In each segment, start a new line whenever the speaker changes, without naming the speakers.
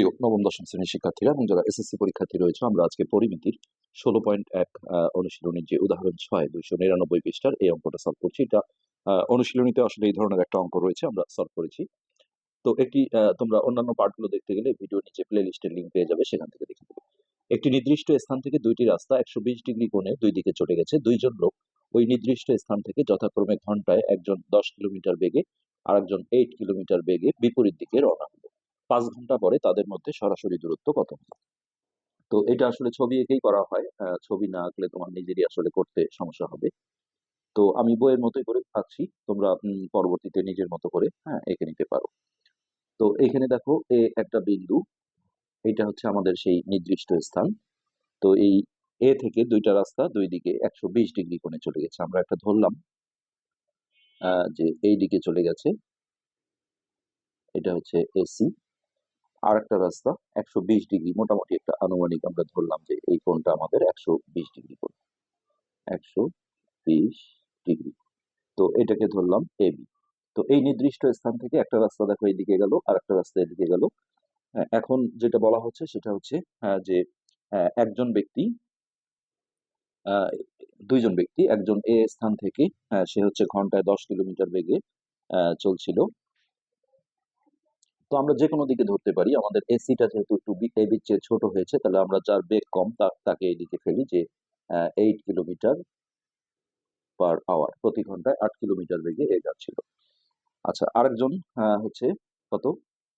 প্রিয় নবম, দশম শ্রেণির শিক্ষার্থীরা, এবং যারা এসএসসি পরীক্ষার্থী রয়েছে, আমরা আজকে পরিমিতির ষোলো পয়েন্ট এক অনুশীলনীর যে উদাহরণ, ছয়, দুইশো নিরানব্বই পৃষ্ঠার এই অঙ্কটা সলভ করছি। এটা অনুশীলনীতে আসলে এই ধরনের একটা অঙ্ক রয়েছে, আমরা সলভ করেছি। তো একটি তোমরা অন্যান্য পার্টগুলো দেখতে গেলে ভিডিও নিচে প্লে লিস্টের লিঙ্ক পেয়ে যাবে, সেখান থেকে দেখে নেবে। একটি নির্দিষ্ট স্থান থেকে দুইটি রাস্তা একশো বিশ ডিগ্রি কোণে দুই দিকে চলে গেছে। দুইজন লোক ওই নির্দিষ্ট স্থান থেকে যথাক্রমে ঘন্টায় একজন দশ কিলোমিটার বেগে আর একজন এইট কিলোমিটার বেগে বিপরীত দিকে রওনা হলো। পাঁচ ঘণ্টা পরে তাদের মধ্যে সরাসরি দূরত্ব কত তো এটা আসলে ছবি এঁকেই করা হয়। ছবি না আঁকলে তোমার নিজেরই আসলে করতে সমস্যা হবে। তো আমি বইয়ের মতোই করে আঁকছি। তোমরা পরবর্তীতে নিজের মতো করে হ্যাঁ এঁকে নিতে পারো। তো এখানে দেখো এ একটা বিন্দু। এটা হচ্ছে আমাদের সেই নির্দিষ্ট স্থান। তো এই এ থেকে দুইটা রাস্তা দুই দিকে একশো বিশ ডিগ্রি কোণে চলে গেছে। আমরা একটা ধরলাম। যে এই দিকে চলে গেছে। এটা হচ্ছে এসি আর একটা রাস্তা একশো বিশ ডিগ্রি মোটামুটি একটা আনুমানিক আমরা ধরলাম যে এই কোণটা আমাদের একশো বিশ ডিগ্রি কোণ। একশো বিশ ডিগ্রি। তো এটাকে ধরলাম এবি তো এই নির্দিষ্ট স্থান থেকে একটা রাস্তা দেখো এদিকে গেল আর একটা রাস্তা এদিকে গেল। হ্যাঁ, এখন যেটা বলা হচ্ছে সেটা হচ্ছে আহ, যে আহ, একজন ব্যক্তি দুইজন ব্যক্তি একজন এ স্থান থেকে সে হচ্ছে ঘন্টায় দশ কিলোমিটার বেগে চলছিল। তো আমরা যে কোনো দিকে ধরতে পারি। আমাদের এসিটা যেহেতু একটু এবির চেয়ে ছোট হয়েছে, তাহলে আমরা যার বেগ কম তাকে এদিকে ফেলি যে এইট কিলোমিটার পার আওয়ার প্রতি ঘন্টায় আট কিলোমিটার বেগে এ যাচ্ছিল। আচ্ছা আরেকজন হচ্ছে কত?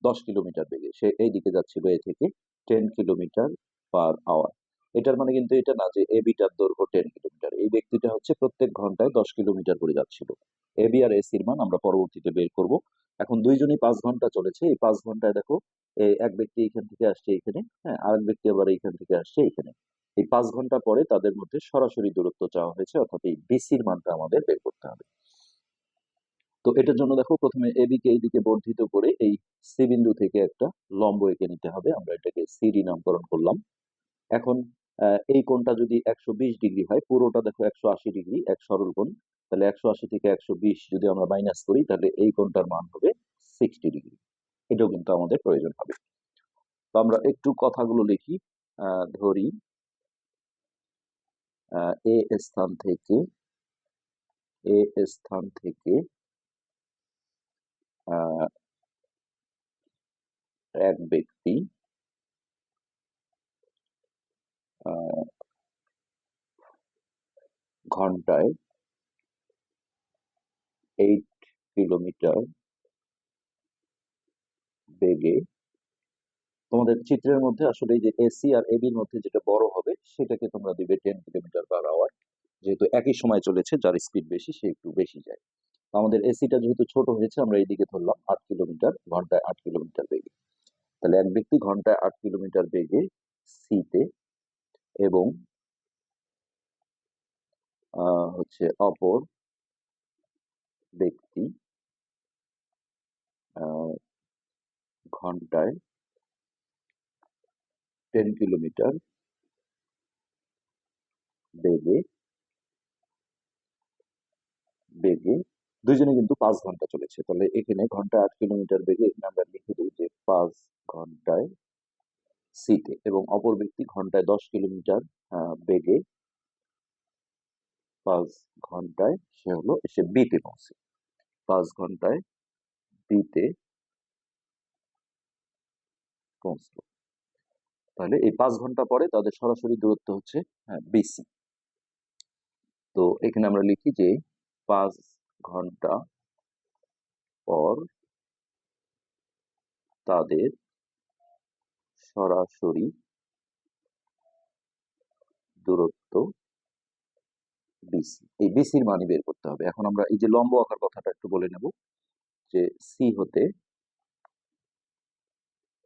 দশ কিলোমিটার বেগে। সে এই দিকে যাচ্ছিল এ থেকে টেন কিলোমিটার পার আওয়ার এটার মানে কিন্তু এটা না যে এ এবিটার দৈর্ঘ্য টেন কিলোমিটার এই ব্যক্তিটা হচ্ছে প্রত্যেক ঘন্টায় দশ কিলোমিটার করে যাচ্ছিল। এবি আর এসির মান আমরা পরবর্তীতে বের করব। এখন দুইজনই পাঁচ ঘণ্টা চলেছে। এই পাঁচ ঘন্টায় দেখো এই এক ব্যক্তি এখান থেকে আসছে এখানে হ্যাঁ আরেক ব্যক্তি আবার এইখান থেকে আসছে এখানে। এই পাঁচ ঘণ্টা পরে তাদের মধ্যে সরাসরি দূরত্ব চাওয়া হয়েছে, অর্থাৎ এই বিসির মানটা আমাদের বের করতে হবে। তো এটার জন্য দেখো, প্রথমে এবি কে এইদিকে বর্ধিত করে এই সি বিন্দু থেকে একটা লম্ব এঁকে নিতে হবে। আমরা এটাকে সিডি নামকরণ করলাম। এখন এই কোণটা যদি একশো বিশ ডিগ্রি হয়, পুরোটা দেখো একশো আশি ডিগ্রি, এক সরল কোণ তাহলে একশো আশি থেকে একশো বিশ যদি আমরা মাইনাস করি, তাহলে এই কোণটার মান হবে সিক্সটি ডিগ্রি এটাও কিন্তু আমাদের প্রয়োজন হবে। তো আমরা একটু কথাগুলো লিখি ধরি। এ স্থান থেকে, এ স্থান থেকে এক ব্যক্তি ঘন্টায় এইট কিলোমিটার বেগে, তোমাদের চিত্রের মধ্যে আসলে যে এসি আর এবির মধ্যে যেটা বড় হবে, সেটাকে তোমরা দিবে টেন কিলোমিটার পার আওয়ার যেহেতু একই সময় চলেছে, যার স্পিড বেশি, সে একটু বেশি যায়। আমাদের এসিটা যেহেতু ছোট হয়েছে, আমরা এইদিকে ধরলাম, আট কিলোমিটার ঘন্টায় আট কিলোমিটার বেগে। তাহলে এক ব্যক্তি ঘন্টায় আট কিলোমিটার বেগে সিতে এবং হচ্ছে অপর ব্যক্তি ঘন্টায় টেন কিলোমিটার বেগে বেগে, দুজনে কিন্তু পাঁচ ঘণ্টা চলেছে। তাহলে এখানে ঘন্টায় আট কিলোমিটার বেগে এখানে আমরা লিখে দিই যে পাঁচ ঘন্টায় সিটে এবং অপর ব্যক্তি ঘন্টায় দশ কিলোমিটার বেগে পাঁচ ঘন্টায় সে হলো এসে বিতে পৌঁছে। পাঁচ ঘন্টায় বিতে পৌঁছলো। তাহলে এই পাঁচ ঘণ্টা পরে তাদের সরাসরি দূরত্ব হচ্ছে বিসি। তো এখানে আমরা লিখি যে পাঁচ ঘণ্টা পর তাদের সরাসরি দূরত্ব বিসি এই বিসির মানই বের করতে হবে। এখন আমরা এই যে লম্ব আঁকার কথাটা একটু বলে নেব যে সি হতে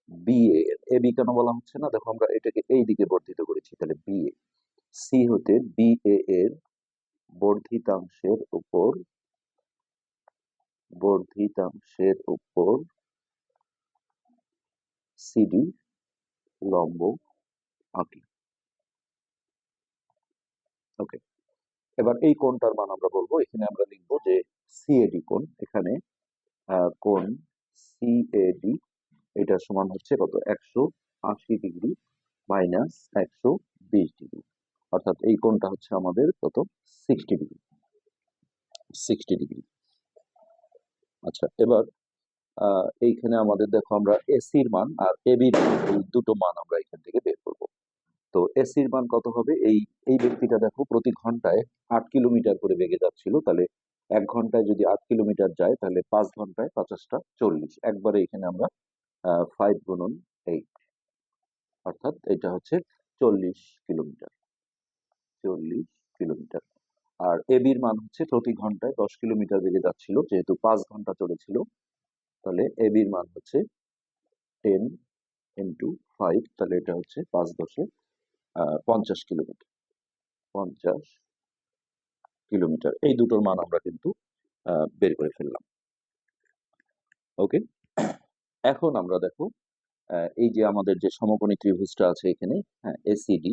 বিএ এ বি কেন বলা হচ্ছে না? দেখো আমরা এটাকে এই দিকে বর্ধিত করেছি, তাহলে বিএ সি হতে বিএ এর বর্ধিতাংশের উপর বর্ধিতাংশের উপর সিডি লম্ব আঁকি। ওকে এবার এই কোণটার মান আমরা বলব। এখানে আমরা লিখব যে সিএডি কোণ। এখানে কোণ সিএডি এটা সমান হচ্ছে কত? একশো আশি ডিগ্রি মাইনাস একশো বিশ ডিগ্রি। অর্থাৎ এই কোণটা হচ্ছে আমাদের কত? Sixty degree. Sixty degree. আচ্ছা এবার এইখানে আমাদের দেখো আমরা এসির মান আর এবির এই দুটো মান আমরা এখান থেকে বের করব। তো এসির মান কত হবে? এই এই ব্যক্তিটা দেখো প্রতি ঘন্টায় আট কিলোমিটার করে বেগে যাচ্ছিল। তাহলে এক ঘন্টায় যদি আট কিলোমিটার যায়, তাহলে পাঁচ ঘন্টায় পঞ্চাশটা চল্লিশ। একবারে এখানে আমরা ফাইভ গুণন এইট অর্থাৎ এটা হচ্ছে চল্লিশ কিলোমিটার। চল্লিশ কিলোমিটার। আর এবির মান হচ্ছে প্রতি ঘন্টায় দশ কিলোমিটার বেগে যাচ্ছিল, যেহেতু পাঁচ ঘণ্টা চলেছিল। তাহলে এবির মান হচ্ছে টেন ইন্টু ফাইভ তাহলে এটা হচ্ছে পাঁচ দশে পঞ্চাশ কিলোমিটার পঞ্চাশ কিলোমিটার। এই দুটোর মান আমরা কিন্তু বের করে ফেললাম। ওকে? এখন আমরা দেখো এই যে আমাদের যে সমকোণী ত্রিভুজটা আছে এখানে হ্যাঁ এসিডি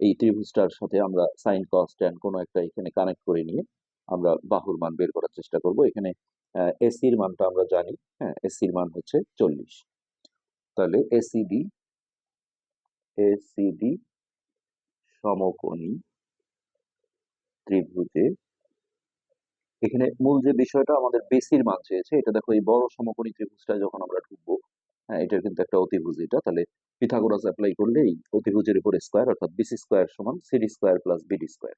এই ত্রিভুজটার সাথে আমরা সাইন কস ট্যান কোনো একটা এখানে কানেক্ট করে নিয়ে আমরা বাহুর মান বের করার চেষ্টা করব। এখানে এসির মানটা আমরা জানি হ্যাঁ এসির মান হচ্ছে চল্লিশ। তাহলে এসিডি এসিডি সমকোণী ত্রিভুজে। এখানে মূল যে বিষয়টা আমাদের বেসির মান চেয়েছে এটা দেখো এই বড় সমকোণী ত্রিভুজটা যখন আমরা ঢুকবো হ্যাঁ এটার কিন্তু একটা অতিভুজ এটা তাহলে পিথাগোরাস অ্যাপ্লাই এই অতিভুজের উপর স্কোয়ার অর্থাৎ বিসি স্কোয়ার সমান CD square plus BD square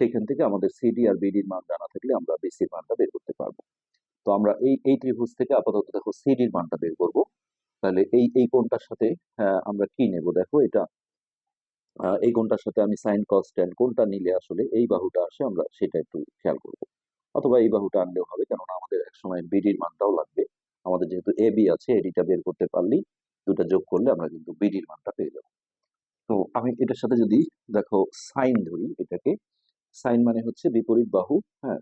সেইখান থেকে আমাদের সিডি আর বিডির মান জানা থাকলে আমরা বিসির মানটা বের করতে পারব। তো আমরা এই এই ত্রিভুজ থেকে আপাতত দেখো সিডির মানটা বের করব। তাহলে এই এই কোণটার সাথে আহ, আমরা কি নেব? দেখো এটা এই কোণটার সাথে আমি সাইন কস ট্যান কোনটা নিলে আসলে এই বাহুটা আসে, আমরা সেটা একটু খেয়াল করব। অথবা এই বাহুটা আনলেও হবে, কেননা আমাদের একসময় বিডির মানটাও লাগবে। আমাদের যেহেতু এ বি আছে এডিটা বের করতে পারলেই দুটা যোগ করলে আমরা কিন্তু বিডির মানটা পেয়ে যাব। তো আমি এটার সাথে যদি দেখো সাইন ধরি, এটাকে সাইন মানে হচ্ছে বিপরীত বাহু হ্যাঁ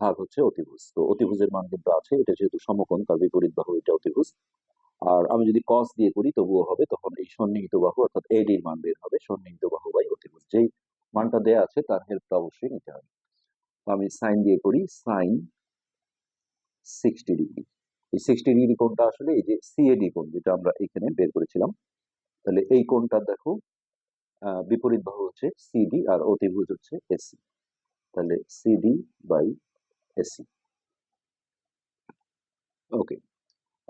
ভাগ হচ্ছে অতিভুজ। তো অতিভুজের মান কিন্তু আছে, এটা যেহেতু সমকোণ, তার বিপরীত বাহু এটা অতিভুজ। আর আমি যদি কস দিয়ে করি তবুও হবে, তখন এই সন্নিহিত বাহু অর্থাৎ এডির মান বের হবে। সন্নিহিত বাহু বাই অতিভুজ। যেই মানটা দেয়া আছে তার হেল্পটা অবশ্যই নিতে হবে। আমি সাইন দিয়ে করি সাইন সিক্সটি ডিগ্রি এই সিক্সটি ডিগ্রি কোণটা আসলে এই যে সিএডি কোণ যেটা আমরা এখানে বের করেছিলাম, তাহলে এই কোণটা দেখো বিপরীত বাহু হচ্ছে সিডি আর অতিভুজ হচ্ছে এসি তাহলে সিডি বাই এসি ওকে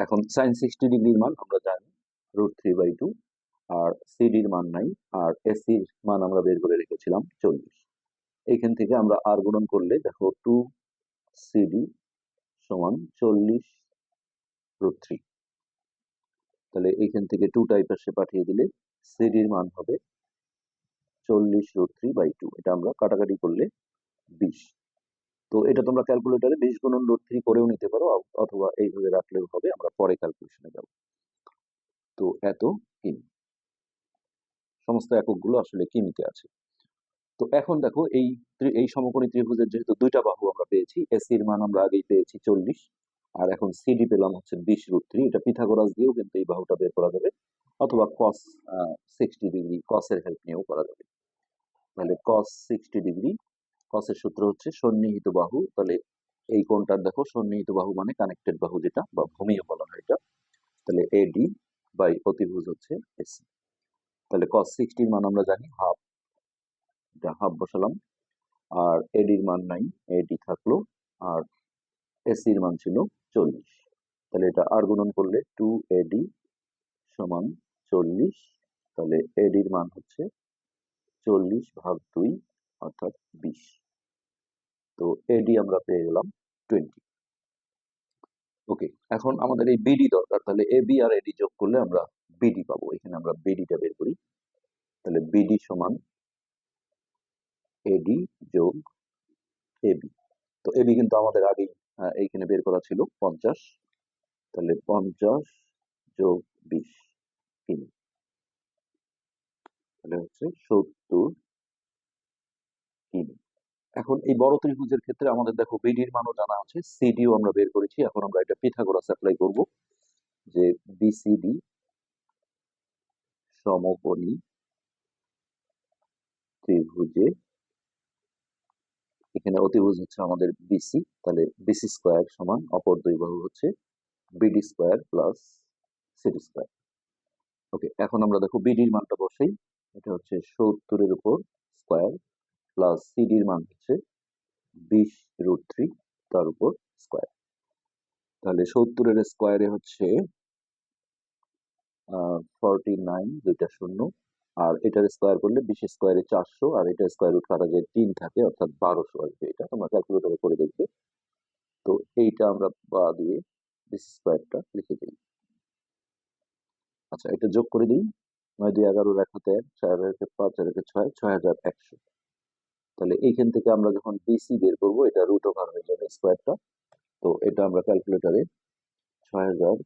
এখন সাইন সিক্সটি ডিগ্রির মান আমরা জানি রুট থ্রি বাই টু আর সিডির মান নাই, আর এসির মান আমরা বের করে রেখেছিলাম চল্লিশ। এইখান থেকে আমরা আর গুণন করলে দেখো টু সিডি সমান চল্লিশ রুট থ্রি তাহলে এইখান থেকে টু টাইপ পাশে পাঠিয়ে দিলে সিডির মান হবে চল্লিশ রুট থ্রি বাই টু এটা আমরা কাটাকাটি করলে বিশ। তো এটা তোমরা ক্যালকুলেটরে বিশ গুণন রুট থ্রি করেও নিতে পারো অথবা এইভাবে রাখলেও হবে, আমরা পরে ক্যালকুলেশনে যাব। তো এত কিমি সমস্ত এককগুলো আসলে কিমিতে আছে। তো এখন দেখো, এই এই সমকোণী ত্রিভুজের যেহেতু দুইটা বাহু আমরা পেয়েছি এসির মান আমরা আগেই পেয়েছি চল্লিশ, আর এখন সিডি পেলাম হচ্ছে বিশ রুট থ্রি, এটা পিথাগোরাস দিয়েও কিন্তু এই বাহুটা বের করা যাবে, অথবা কস সিক্সটি ডিগ্রি কসের হেল্প নিয়েও করা যাবে। তাহলে কস সিক্সটি ডিগ্রি কসের সূত্র হচ্ছে সন্নিহিত বাহু। তাহলে এই কোণটার দেখো, সন্নিহিত বাহু মানে কানেক্টেড বাহু যেটা, বা ভূমিও বলা হয় এটা। তাহলে এডি বাই অতিভুজ হচ্ছে এসি তাহলে কস সিক্সটির মান আমরা জানি হাফ এটা হাফ বসালাম। আর এডির মান নাই এডি থাকল, আর এসির মান ছিল চল্লিশ। তাহলে এটা আর গুণন করলে টু এডি সমান চল্লিশ। তাহলে এডির মান হচ্ছে চল্লিশ ভাগ দুই, অর্থাৎ বিশ। তো এডি আমরা পেয়ে গেলাম টোয়েন্টি ওকে এখন আমাদের এই বিডি দরকার তাহলে এ বি আর এডি যোগ করলে আমরা বিডি পাবো। এখানে আমরা বিডিটা বের করি। তাহলে বিডি সমান এডি যোগ এবি তো এবি কিন্তু আমাদের আগেই আহ, এইখানে বের করা ছিল পঞ্চাশ। তাহলে পঞ্চাশ যোগ বিশ কিমি তাহলে হচ্ছে সত্তর কিমি এখন এই বড় ত্রিভুজের ক্ষেত্রে আমাদের দেখো বিডির মানও জানা আছে সিডিও আমরা বের করেছি, এখন আমরা এটা পিথাগোরাস অ্যাপ্লাই করব, যে বিসিডি সমকোণী ত্রিভুজে, এখানে অতিভুজ হচ্ছে আমাদের বিসি তাহলে বিসি স্কোয়ার সমান অপর দুই বাহু হচ্ছে BD square plus CT square okay এখন আমরা দেখো বিডির মানটা বসাই, এটা হচ্ছে সত্তরের উপর স্কোয়ার প্লাস সিডির মান হচ্ছে বিশ রুট থ্রি তার উপর স্কোয়ার তাহলে সত্তরের স্কোয়ারে হচ্ছে ফর্টি নাইন দুইটা শূন্য, আর এটার স্কোয়ার করলে বিশ স্কোয়ারে চারশো, আর এটা স্কোয়ার রুট কাটা তিন থাকে, অর্থাৎ বারোশো আসবে এটা। তোমরা ক্যালকুলেটারে করে দেখবে। তো এইটা আমরা বা দিয়ে বিশ স্কোয়ারটা লিখে দিই। আচ্ছা এটা যোগ করে দিই। নয় দুই এগারো এক হাতে এক ছয় হাজার পাঁচ একে ছয় ছয় হাজার একশো। তাহলে এইখান থেকে আমরা যখন বিসি বের করব, এটা রুট ওভার হয়ে যাবে স্কোয়ারটা তো এটা আমরা ক্যালকুলেটারে ছয় হাজার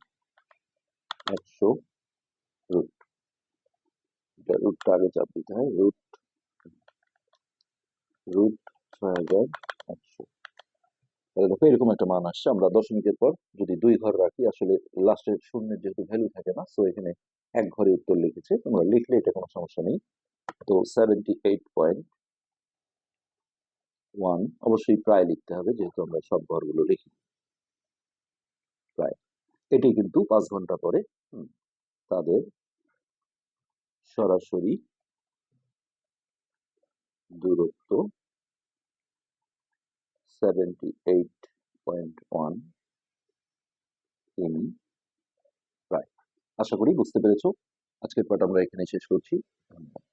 একশো রুট এটা রুটটা আগে চাপ দিতে হয় রুট রুট ছয় হাজার একশো। তাহলে দেখো এরকম একটা মান আসছে, আমরা দশমিকের পর যদি দুই ঘর রাখি, আসলে লাস্টের শূন্যের যেহেতু ভ্যালু থাকে না সো এখানে এক ঘরে উত্তর লিখেছে, তোমরা লিখলে এটা কোনো সমস্যা নেই। তো সেভেন্টি এইট পয়েন্ট ওয়ান অবশ্যই প্রায় লিখতে হবে, যেহেতু আমরা সব ঘরগুলো লিখি। প্রায়। এটি কিন্তু পাঁচ ঘণ্টা পরে তাদের সরাসরি দূরত্ব এইট পয়েন্ট ওয়ান প্রায়। আশা করি বুঝতে পেরেছ। আজকের পাঠ আমরা এখানে শেষ করছি। ধন্যবাদ।